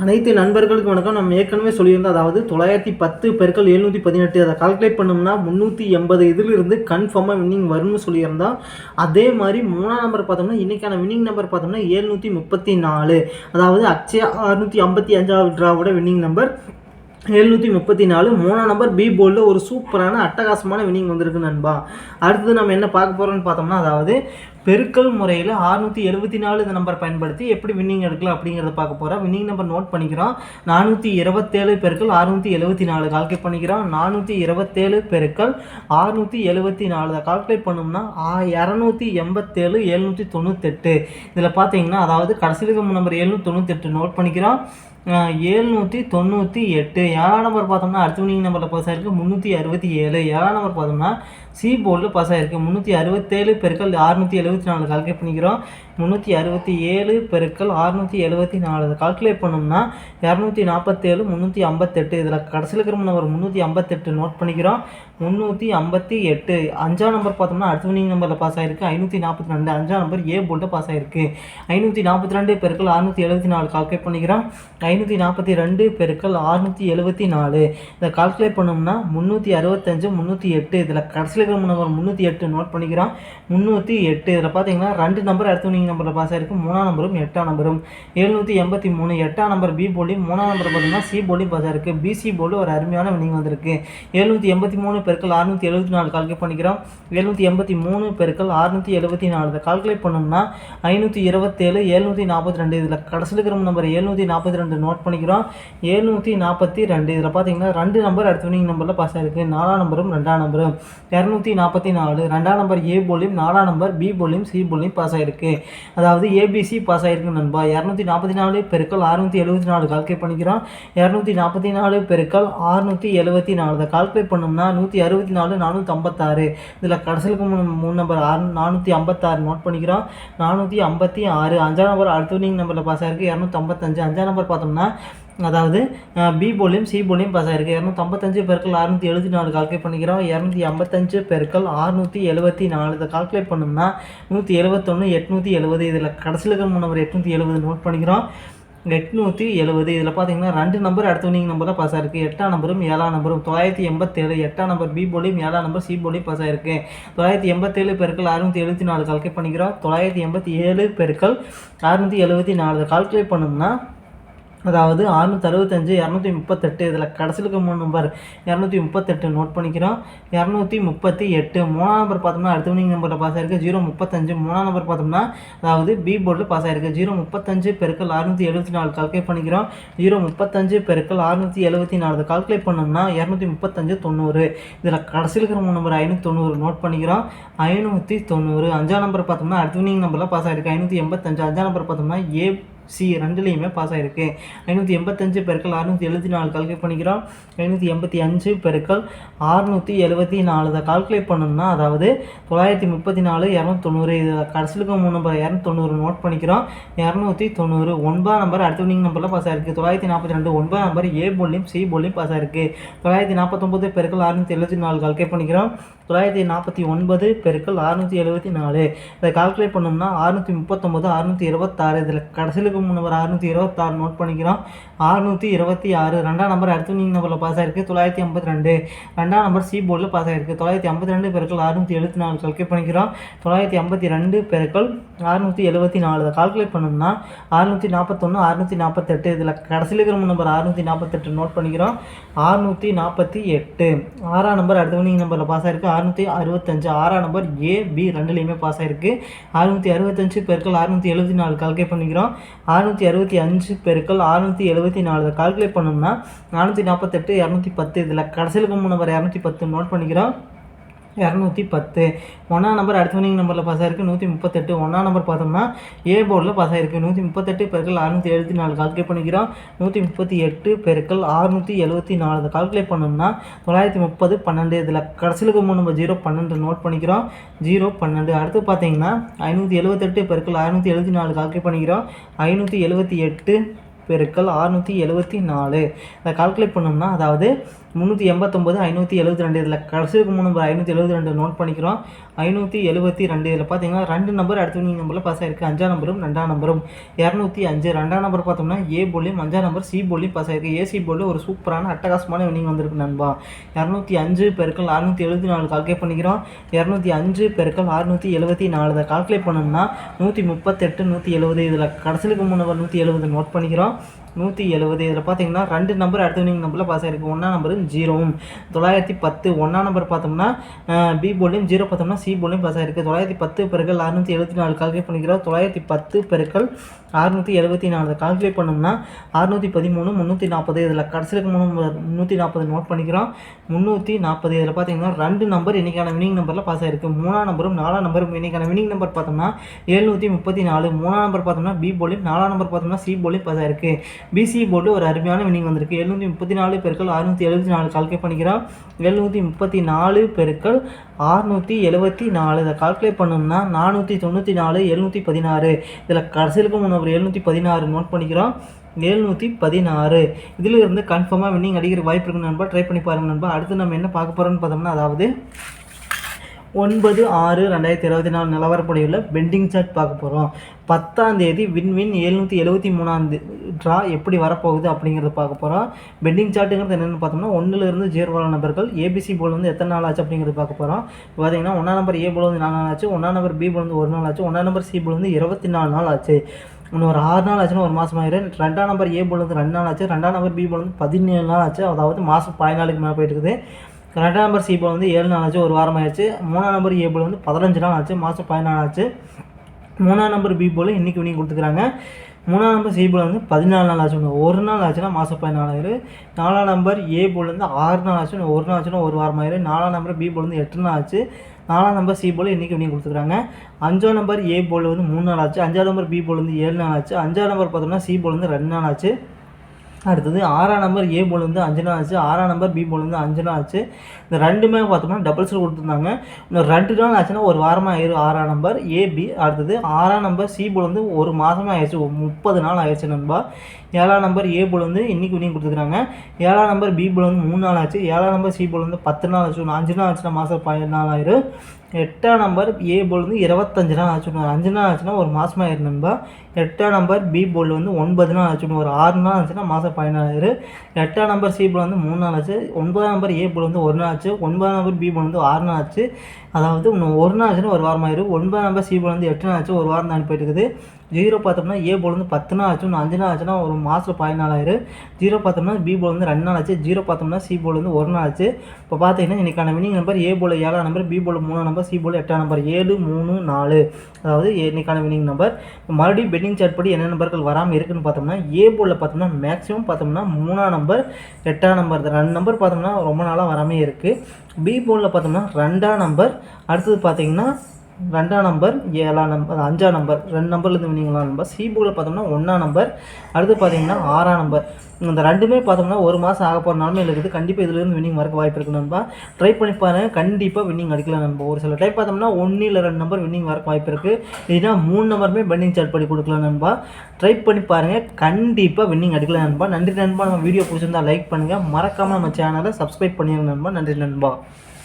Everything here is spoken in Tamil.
அனைத்து நண்பர்களுக்கு வணக்கம். நம்ம ஏற்கனவே சொல்லியிருந்தோம் அதாவது தொள்ளாயிரத்தி பத்து பெருக்கள் எழுநூற்றி பதினெட்டு அதை கால்குலேட் பண்ணோம்னா முந்நூற்றி எண்பது இதிலிருந்து கன்ஃபார்மாக வின்னிங் வரும்னு சொல்லியிருந்தோம் அதே மாதிரி மூணாம் நம்பர் பார்த்தோம்னா இன்றைக்கான வின்னிங் நம்பர் பார்த்தோம்னா எழுநூற்றி முப்பத்தி நாலு. அதாவது அக்ஷயா அறுநூற்றி ஐம்பத்தி அஞ்சாவது ட்ராவோட வின்னிங் நம்பர் எழுநூற்றி முப்பத்தி நாலு மூணாம் நம்பர் பி போல்டில் ஒரு சூப்பரான அட்டகாசமான வின்னிங் வந்திருக்கு நண்பா. அடுத்தது நம்ம என்ன பார்க்க போகிறோம்னு பார்த்தோம்னா அதாவது பெருக்கல் முறையில் ஆறுநூற்றி எழுபத்தி நாலு இந்த நம்பர் பயன்படுத்தி எப்படி வின்னிங் எடுக்கலாம் அப்படிங்கிறத பார்க்க போகிறோம் வின்னிங் நம்பர் நோட் பண்ணிக்கிறோம். நானூற்றி இருபத்தேழு பெருக்கள் ஆறுநூற்றி எழுபத்தி நாலு கால்குலேட் பண்ணிக்கிறோம். நானூற்றி இருபத்தேழு பெருக்கள் ஆறுநூற்றி எழுபத்தி நாலு அதை கால்குலேட் பண்ணோம்னா இரநூத்தி எண்பத்தேழு எழுநூற்றி தொண்ணூத்தெட்டு. இதில் பார்த்தீங்கன்னா அதாவது கடைசியில் நம்பர் எழுநூற்றி தொண்ணூத்தெட்டு நோட் பண்ணிக்கிறோம். ஏழ்நூற்றி தொண்ணூற்றி எட்டு. ஏழாம் நம்பர் பார்த்தோம்னா அடுத்த வினிங் நம்பரில் பாஸ் ஆயிருக்கு. முந்நூற்றி அறுபத்தி ஏழு. ஏழாம் நம்பர் பார்த்தோம்னா சி போர்டில் பாஸ் ஆயிருக்கு. முந்நூற்றி அறுபத்தேழு பெருக்கள் அறுநூற்றி எழுபத்தி நாலு கால்குலேட் பண்ணிக்கிறோம். முந்நூற்றி அறுபத்தி ஏழு பெருக்கள் அறுநூற்றி எழுபத்தி நாலு. அதை கால்குலேட் பண்ணோம்னா இரநூத்தி நாற்பத்தேழு முந்நூற்றி ஐம்பத்தெட்டு. இதில் கடைசியில் இருக்கிற நம்பர் முந்நூற்றி ஐம்பத்தெட்டு நோட் பண்ணிக்கிறோம். முந்நூற்றி ஐம்பத்தி எட்டு. அஞ்சாம் நம்பர் பார்த்தோம்னா அடுத்த வினிங் நம்பரில் பாஸ் ஆயிருக்கு. ஐநூற்றி நாற்பத்தி ரெண்டு. அஞ்சாம் நம்பர் ஏ போல்ட்டு பாஸ் ஆயிருக்கு. ஐநூற்றி நாற்பத்தி ரெண்டு பெருக்கள் அறுநூற்றி எழுபத்தி நாலு கால்குலேட் பண்ணிக்கிறோம். ஐநூற்றி நாற்பத்தி ரெண்டு பெருக்கள் அறுநூற்றி எழுபத்தி நாலு. இதை கால்குலேட் பண்ணோம்னா முந்நூற்றி அறுபத்தஞ்சு முந்நூற்றி எட்டு. இதில் கடைசியில் இருக்கிற நம்பர் முந்நூற்றி எட்டு நோட் பண்ணிக்கிறோம். முந்நூற்றி எட்டு. இதில் பார்த்தீங்கன்னா ரெண்டு நம்பர் அடுத்த வினிங் நம்பரில் பாஸ் ஆயிருக்கு மூணாம் நம்பரும் எட்டாம் நம்பரும். எழுநூற்றி எண்பத்தி மூணு எட்டாம் நம்பர் பி போலியும் மூணாம் நம்பர் பார்த்தீங்கன்னா சி போலி பாஸ் ஆயிருக்கு பிசி போலி ஒரு அருமையான வினிங் வந்திருக்கு. எழுநூற்றி எண்பத்தி மூணு பெருக்கள் அறுநூற்றி எழுபத்தி நாலு கால்குலேட் பண்ணிக்கிறோம். எழுநூற்றி எண்பத்தி மூணு பெருக்கள் அறுநூற்றி எழுபத்தி நாலு. இதை கால்குலேட் பண்ணோம்னா ஐநூற்றி இருபத்தேழு எழுநூற்றி நாற்பத்தி ரெண்டு இதில் கடைசியில் இருக்கிற நம்பர் எழுநூற்றி நாற்பத்தி ரெண்டு நோட் பண்ணிக்கிறோம். எழுநூற்றி நாற்பத்தி ரெண்டு இதில் பார்த்தீங்கன்னா ரெண்டு நம்பர் அடுத்த வினிங் நம்பரில் பாஸ் ஆகிருக்கு நாலாம் நம்பரும் ரெண்டாம் நம்பரும். இரநூத்தி நாற்பத்தி நாலு. ரெண்டாம் நம்பர் ஏ போலியும் நாலாம் நம்பர் பி போலியும் சி போலியும் பாஸ் ஆயிருக்கு அதாவது ஏபிசி பாஸ் ஆகிருக்கு நண்பா இரநூத்தி நாற்பத்தி நாலு பெருக்கள் அறுநூற்றி எழுபத்தி நாலு கால்குலேட் பண்ணிக்கிறோம். இரநூத்தி நாற்பத்தி நாலு பெருக்கள் அறுநூற்றி எழுபத்தி நாலு அதை கால்குலேட் பண்ணோம்னா நூற்றி அறுபத்தி நாலு நானூற்றி ஐம்பத்தாறு இதில் கடைசிலுக்கு மூணு மூணு நம்பர் ஆறு நானூற்றி ஐம்பத்தாறு நோட் பண்ணிக்கிறோம். நானூற்றி ஐம்பத்தி ஆறு அஞ்சாம் நம்பர் அடுத்த வினிங் நம்பரில் பாஸ் ஆகிருக்கு இரநூத்தி ஐம்பத்தஞ்சு அஞ்சாம் நம்பர் பார்த்தோம்னா அதாவது பி போலியும் சி போலியும் பாஸ் ஆயிருக்கு. இரநூத்தம்பத்தஞ்சு பெருக்கள் அறுநூற்றி எழுபத்தி நாலு கால்குலேட் பண்ணிக்கிறோம். இரநூத்தி ஐம்பத்தஞ்சு பெருக்கள் அறுநூற்றி எழுபத்தி நாலு. இதை கால்குலேட் பண்ணோம்னா நூற்றி எழுபத்தொன்று எட்நூற்றி எழுபது இதில் கடைசியில் இருக்கிற நம்பர் எட்நூற்றி எழுபது நோட் பண்ணிக்கிறோம். எட்நூற்றி எழுபது இதில் பார்த்தீங்கன்னா ரெண்டு நம்பர் அடுத்த வினிங் நம்பரில் பாஸ் ஆயிருக்கு. எட்டாம் நம்பரும் ஏழாம் நம்பரும் தொள்ளாயிரத்தி எண்பத்தேழு. எட்டாம் நம்பர் பி போலியும் ஏழாம் நம்பர் சி போலியும் பாஸ் ஆயிருக்கு. தொள்ளாயிரத்தி எண்பத்தேழு பெருக்கள் அறுநூற்றி எழுபத்தி நாலு கால்குலேட் பண்ணிக்கிறோம். தொள்ளாயிரத்தி எண்பத்தி ஏழு பெருக்கள் அறுநூற்றி எழுபத்தி நாலு. கால்குலேட் பண்ணோம்னா அதாவது அறுநூற்றி அறுபத்தஞ்சு இரநூத்தி முப்பத்தெட்டு இதில் கடைசியில் மூணு நம்பர் இரநூத்தி முப்பத்தெட்டு நோட் பண்ணிக்கிறோம். இரநூத்தி முப்பத்தி எட்டு மூணாம் நம்பர் பார்த்தோம்னா அடுத்த வினிங் நம்பரில் பாஸ் ஆயிருக்கு. ஜீரோ முப்பத்தஞ்சு மூணாம் நம்பர் பார்த்தோம்னா அதாவது பி போர்டில் பாஸ் ஆயிருக்கு. ஜீரோ முப்பத்தஞ்சு பெருக்கள் அறுநூற்றி எழுபத்தி நாலு கால்குலேட் பண்ணிக்கிறோம். ஜீரோ முப்பத்தஞ்சு பெருக்கள் அறுநூற்றி எழுபத்தி நாலு கால்குலேட் பண்ணோம்னா இரநூத்தி முப்பத்தஞ்சு தொண்ணூறு. இதில் கடைசியில் இருக்கிற மூணு நம்பர் ஐநூற்றி தொண்ணூறு நோட் பண்ணிக்கிறோம். ஐநூற்றி தொண்ணூறு அஞ்சாம் நம்பர் பார்த்தோம்னா அடுத்த வினிங் நம்பரில் பாஸ் ஆயிருக்கு. ஐநூற்றி எண்பத்தஞ்சு அஞ்சாம் நம்பர் பார்த்தோம்னா ஏ சி ரெண்டுலேயுமே பாஸ் ஆகிருக்கு ஐநூற்றி எண்பத்தஞ்சு பெருக்கள் அறுநூற்றி எழுபத்தி நாலு கால்குலேட் பண்ணிக்கிறோம். ஐநூற்றி எண்பத்தி அஞ்சு பெருக்கள் அறுநூற்றி எழுபத்தி நாலு இதை கால்குலேட் பண்ணணும்னா அதாவது தொள்ளாயிரத்தி முப்பத்தி நாலு இரநூத்தி தொண்ணூறு இதில் கடைசிலுக்கு மூணு நம்பர் இரநூத்தி தொண்ணூறு நோட் பண்ணிக்கிறோம். இரநூத்தி தொண்ணூறு ஒன்பதாம் நம்பர் அடுத்த வினிங் நம்பரில் பாஸ் ஆயிருக்கு. தொள்ளாயிரத்தி நாற்பத்தி ரெண்டு ஒன்பதாம் நம்பர் ஏ போலியும் சி போலியும் பாஸ் ஆயிருக்கு. தொள்ளாயிரத்தி நாற்பத்தொம்பது பெருக்கள் அறுநூற்றி எழுபத்தி நாலு கால்குலேட் பண்ணிக்கிறோம். தொள்ளாயிரத்தி நாற்பத்தி ஒன்பது பெருக்கள் அறுநூற்றி எழுபத்தி நாலு. இதை கால்குலேட் பண்ணோம்னா அறுநூற்றி முப்பத்தொம்பது அறுநூற்றி இருபத்தாறு இதில் கடைசிலுக்கு மூணு நம்பர் அறுநூற்றி இருபத்தாறு நோட் பண்ணிக்கிறோம். அறுநூற்றி இருபத்தி ஆறு. ரெண்டாம் நம்பர் அடுத்து வினிங் நம்பரில் பாஸ் ஆயிருக்கு. தொள்ளாயிரத்தி ஐம்பத்தி ரெண்டு. ரெண்டாம் நம்பர் சி போர்டில் பாஸ் ஆயிருக்கு. தொள்ளாயிரத்தி ஐம்பத்தி ரெண்டு பெருக்கள் அறுநூற்றி எழுபத்தி நாலு கால்குலேட் பண்ணிக்கிறோம். தொள்ளாயிரத்தி ஐம்பத்தி ரெண்டு பெருக்கள் அறுநூற்றி எழுபத்தி நாலு. அதை கால்குலேட் பண்ணோம்னா அறுநூற்றி நாற்பத்தொன்று அறுநூற்றி நாற்பத்தெட்டு இதில் கடைசியில் இருக்கிற நம்பர் அறுநூற்றி நாற்பத்தெட்டு நோட் பண்ணிக்கிறோம். அறுநூற்றி நாற்பத்தி எட்டு. ஆறாம் நம்பர் அடுத்த வினிங் நம்பரில் பாஸ் ஆயிருக்கு. அறுநூற்றி அறுபத்தஞ்சு. ஆறாம் நம்பர் ஏ பி ரெண்டுலேயுமே பாஸ் ஆயிருக்கு. அறுநூற்றி அறுபத்தஞ்சு பெருக்கள் அறுநூற்றி எழுபத்தி நாலு கால்குலேட் பண்ணிக்கிறோம். அறுநூற்றி அறுபத்தி அஞ்சு பெருக்கள் அறுநூற்றி எழுபத்தி நாலு. இதை கால்குலேட் பண்ணோம்னா நானூற்றி நாற்பத்தெட்டு இரநூத்தி பத்து. இதில் கடைசியில் மூணு நம்பர் இரநூத்தி பத்து நோட் பண்ணிக்கிறோம். இரநூத்தி பத்து. ஒன்றாம் நம்பர் அடுத்த வினிங் நம்பரில் பாஸ் ஆயிருக்கு. நூற்றி முப்பத்தெட்டு. ஒன்றாம் நம்பர் பார்த்தோம்னா ஏ போர்டில் பாஸ் ஆயிருக்கு. நூற்றி முப்பத்தெட்டு பெருக்கள் அறுநூற்றி எழுபத்தி நாலு கால்குலேட் பண்ணிக்கிறோம். நூற்றி முப்பத்தி எட்டு பெருக்கள் அறுநூற்றி எழுபத்தி நாலு. அதை கால்குலேட் பண்ணோம்னா தொள்ளாயிரத்தி முப்பது பன்னெண்டு. இதில் கடைசிலுக்கு மூணு நம்ம ஜீரோ பன்னெண்டு நோட் பண்ணிக்கிறோம். ஜீரோ பன்னெண்டு. அடுத்து பார்த்தீங்கன்னா ஐநூற்றி எழுபத்தெட்டு பெருக்கள் அறுநூற்றி எழுபத்தி நாலு கால்குலேட் பண்ணிக்கிறோம். ஐநூற்றி எழுபத்தி எட்டு பெருக்கள் அறுநூற்றி எழுபத்தி நாலு. இதை கால்குலேட் பண்ணோம்னா அதாவது முந்நூற்றி எண்பத்தொம்பது ஐநூற்றி எழுபத்தி ரெண்டு இதில் கடைசிக்கு மூணு நம்பர் ஐநூற்றி எழுபத்தி ரெண்டு நோட் பண்ணிக்கிறோம். ஐநூற்றி எழுபத்தி ரெண்டு இதில் பார்த்தீங்கன்னா ரெண்டு நம்பர் அடுத்த வினிங் நம்பரில் பாஸ் ஆயிருக்கு. அஞ்சாம் நம்பரும் ரெண்டாம் நம்பரும் இரநூத்தி அஞ்சு ரெண்டாம் நம்பர் பார்த்தோம்னா ஏ போலியும் அஞ்சாம் நம்பர் சி போலியும் பாஸ் ஆயிருக்கு. ஏசி போலில் ஒரு சூப்பரான அட்டகாசமான வினிங் வந்திருக்கு நண்பா. இரநூத்தி அஞ்சு பெருக்கள் அறுநூற்றி எழுபத்தி நாலு கால்குலேட் பண்ணிக்கிறோம். இரநூத்தி அஞ்சு பெருக்கள் அறுநூற்றி எழுபத்தி நாலு இதை கால்குலேட் பண்ணோம்னா நூற்றி முப்பத்தெட்டு நூற்றி எழுபது இதில் கடைசிலுக்கு மூணு நம்பர் நூற்றி எழுபது நோட் பண்ணிக்கிறோம். நூற்றி எழுபது இதில் பார்த்தீங்கன்னா ரெண்டு நம்பர் அடுத்த வினிங் நம்பரில் பாஸ் ஆயிருக்கு. ஒன்றா நம்பரும் ஜீரோவும். தொள்ளாயிரத்தி பத்து ஒன்றா நம்பர் பார்த்தோம்னா பி போலையும் ஜீரோ பார்த்தோம்னா சி போலையும் பாஸ் ஆயிருக்கு. தொள்ளாயிரத்தி பத்து பெருக்கள் அறுநூற்றி எழுபத்தி நாலு கால்குலேட் பண்ணிக்கிறோம். தொள்ளாயிரத்தி பத்து பெருக்கள் அறுநூற்றி எழுபத்தி நாலு. கால்குலேட் பண்ணோம்னா அறுநூற்றி பதிமூணு முந்நூற்றி நாற்பது இதில் கடைசியில் மூணு முந்நூற்றி நாற்பது நோட் பண்ணிக்கிறோம். முந்நூற்றி நாற்பது இதில் பார்த்தீங்கன்னா ரெண்டு நம்பர் இன்றைக்கான வினிங் நம்பரில் பாஸ் ஆகிருக்கு மூணாம் நம்பரும் நாலாம் நம்பரும் இன்றைக்கான வினிங் நம்பர் பார்த்தோம்னா எழுநூற்றி முப்பத்தி நாலு. மூணாம் நம்பர் பார்த்தோம்னா பி போலியும் நாலாம் நம்பர் பார்த்தோம்னா சி போலியும் பாஸ் ஆயிருக்கு. பிசிஇ போர்டு ஒரு அருமையான வினிங் வந்திருக்கு. எழுநூற்றி முப்பத்தி நாலு பெருக்கள் அறுநூற்றி எழுபத்தி நாலு கால்குலேட் பண்ணிக்கிறோம். எழுநூற்றி முப்பத்தி நாலு பெருக்கள் அறுநூற்றி எழுபத்தி நாலு இதை கால்குலேட் பண்ணோம்னா நானூற்றி தொண்ணூற்றி நாலு எழுநூற்றி பதினாறு. இதில் கடைசியிலுக்கு முன்னவர் எழுநூற்றி பதினாறு நோட் பண்ணிக்கிறோம். எழுநூற்றி பதினாறு. இதில் இருந்து கன்ஃபார்மாக வின்னிங் அடிக்கிற வாய்ப்பு இருக்கு நண்பா. ட்ரை பண்ணி பாருங்க நண்பா. அடுத்து நம்ம என்ன பார்க்க போகிறோம்னு பார்த்தோம்னா அதாவது ஒன்பது ஆறு ரெண்டாயிரத்தி இருபத்தி நாலு நிலவரப்படியுள்ள பெண்டிங் சார்ட் பார்க்க போகிறோம் பத்தாம் தேதி விண்வின் எழுநூற்றி எழுபத்தி மூணாம் ட்ரா எப்படி வரப்போகுது அப்படிங்கிறத பார்க்க போகிறோம் பெண்டிங் சார்ட்டுங்கிறது என்னென்னு பார்த்தோம்னா ஒன்றுலேருந்து ஜீரோ நபர்கள் ஏபிசி போல் வந்து எத்தனை நாள் ஆச்சு அப்படிங்கிறது பார்க்க போகிறோம் பார்த்தீங்கன்னா ஒன்றாம் நம்பர் ஏ போல் வந்து நாலு நாள் ஆச்சு ஒன்றாம் நம்பர் பி போல் வந்து ஒரு நாள் ஆச்சு ஒன்றாம் நம்பர் சி போல் வந்து இருபத்தி நாலு நாள் ஆச்சு. இன்னும் ஒரு ஆறு நாள் ஆச்சுன்னா ஒரு மாதம் ஆயிரும். ரெண்டாம் நம்பர் ஏ போல் வந்து ரெண்டு நாள் ஆச்சு ரெண்டாம் நம்பர் பி போல் வந்து பதினேழு நாள் ஆச்சு. அதாவது மாதம் பதினாலுக்கு மேலே போயிட்டு இருக்குது. ரெண்டாம் நம்பர் சி வந்து ஏழு நாள் ஆச்சு ஒரு வாரம் ஆயிடுச்சு. மூணாம் நம்பர் ஏ போல் வந்து பதினஞ்சு நாள் ஆச்சு மாதம் பதினாலு ஆச்சு. மூணாம் நம்பர் பி போல் இன்றைக்கி வினிங் கொடுத்துக்கிறாங்க. மூணாம் நம்பர் சி போல் வந்து பதினாலு நாள் ஆச்சு ஒரு நாள் ஆச்சுன்னா மாதம் பதினாலாயிரம் நாலாம் நம்பர் ஏ போலேருந்து வந்து ஆறு நாள் ஆச்சு ஒரு நாள் ஆச்சுன்னா ஒரு வாரம் ஆயிரும் நாலாம் நம்பர் பி போல் வந்து எட்டு நாள் ஆச்சு. நாலாம் நம்பர் சி போல் இன்றைக்கி வினிங் கொடுத்துக்கிறாங்க. அஞ்சாம் நம்பர் ஏ போல் வந்து மூணு நாள் ஆச்சு. அஞ்சாம் நம்பர் பி போல் வந்து ஏழு நாள் ஆச்சு. அஞ்சாம் நம்பர் பார்த்தோம்னா சி போல் வந்து ரெண்டு நாள் ஆச்சு. அடுத்தது ஆறாம் நம்பர் ஏ போல் வந்து அஞ்சு நாள் ஆச்சு ஆறாம் நம்பர் பி போல் வந்து அஞ்சு. நாள் ஆச்சு இந்த ரெண்டுமே பார்த்தோம்னா டபுள்ஸில் கொடுத்துருந்தாங்க. இன்னும் ரெண்டு நாள் ஆச்சுன்னா ஒரு வாரமாக ஆயிரும் ஆறாம் நம்பர் ஏபி அடுத்தது ஆறாம் நம்பர் சி போல் வந்து ஒரு மாதமாக ஆயிடுச்சு முப்பது நாள் ஆயிடுச்சு நண்பா. ஏழாம் நம்பர் ஏ போல் வந்து இன்றைக்கி வினிங் கொடுத்துருக்காங்க. ஏழாம் நம்பர் பி போல் வந்து மூணு நாள் ஆச்சு. ஏழாம் நம்பர் சி போல் வந்து பத்து நாள் ஆச்சு. ஒன்று அஞ்சு நாள் ஆச்சுன்னா மாதம் பதினாலு ஆயிரும். எட்டாம் நம்பர் ஏ போல் வந்து இருபத்தஞ்சு நாள் ஆச்சு. இன்னும் அஞ்சு நாள் ஆச்சுன்னா ஒரு மாதமாக ஆயிரும் நண்பா. எட்டாம் நம்பர் பி போல் வந்து ஒன்பது நாள் ஆச்சு. ஒரு ஆறு நாள் ஆச்சுன்னா மாதம் பதினாலாயிரு எட்டாம் நம்பர் சி போல் வந்து மூணு நாள் ஆச்சு. ஒன்பதாம் நம்பர் ஏ போல் வந்து ஒரு நாள் ஆச்சு. ஒன்பதாம் நம்பர் பி போல் வந்து ஆறு நாள் ஆச்சு. அதாவது இன்னும் ஒரு நாள் ஆச்சுன்னா ஒரு வாரம் ஆயிரும் ஒன்பதாம் நம்பர் சி போல் வந்து எட்டு நாள் ஆச்சு. ஒரு வாரம் தான் போயிட்டு இருக்குது. ஜீரோ பார்த்தோம்னா ஏ போல் வந்து பத்து நாள் ஆச்சு ஒன்று அஞ்சு நாள் ஆச்சுன்னா ஒரு மாதம் பதினாலாயிரம். ஜீரோ பார்த்தோம்னா பி போல் வந்து ரெண்டு நாள் ஆச்சு ஜீரோ பார்த்தோம்னா சி போல் வந்து ஒரு நாள் ஆச்சு. இப்போ பார்த்தீங்கன்னா இன்றைக்கான வினிங் நம்பர் ஏ போல் ஏழாம் நம்பர் பி போல் மூணாம் நம்பர் சி போல் எட்டாம் நம்பர் ஏழு மூணு நாலு. அதாவது இன்னைக்கான வினிங் நம்பர் மறுபடியும் பெட்டிங் சார்ட் படி என்ன நம்பர்கள் வராமல் இருக்குன்னு பார்த்தோம்னா ஏ போலில் பார்த்தோம்னா மேக்ஸிமம் பார்த்தோம்னா மூணாம் நம்பர் எட்டாம் நம்பர் ரெண்டு நம்பர் பார்த்தோம்னா ரொம்ப நாளாக வராமே இருக்குது பி போலில் பார்த்தோம்னா ரெண்டாம் நம்பர் அடுத்தது பார்த்தீங்கன்னா ரெண்டாம் நம்பர் ஏழாம் நம்பர் அஞ்சாம் நம்பர் ரெண்டு நம்பர்லேருந்து வினிங்களாம் நம்பர் சி பார்த்தோம்னா ஒன்றாம் நம்பர் அடுத்து பார்த்தீங்கன்னா ஆறாம் நம்பர். இந்த ரெண்டுமே பார்த்தோம்னா ஒரு மாதம் ஆக போகிற நிலமையில் இருக்குது. கண்டிப்பாக இதுலேருந்து வின்னிங் வரக்கு வாய்ப்பு இருக்குது நண்பா. ட்ரை பண்ணி பாருங்க. கண்டிப்பாக வின்னிங் அடிக்கலாம் நண்பா. ஒரு சில டைப் பார்த்தோம்னா ஒன்று இல்லை ரெண்டு நம்பர் வின்னிங் வரக்கு வாய்ப்பு இருக்குது இல்லைன்னா மூணு நம்பருமே பெண்டிங் சார்ட் பண்ணி கொடுக்கலாம் நண்பா. ட்ரை பண்ணி பாருங்கள் கண்டிப்பாக வின்னிங் அடிக்கலாம் நண்பா. நன்றி நண்பா. நம்ம வீடியோ பிடிச்சிருந்தா லைக் பண்ணுங்கள் மறக்காமல் நம்ம சேனலை சப்ஸ்கிரைப் பண்ணிடுங்க நண்பா. நன்றி நண்பா.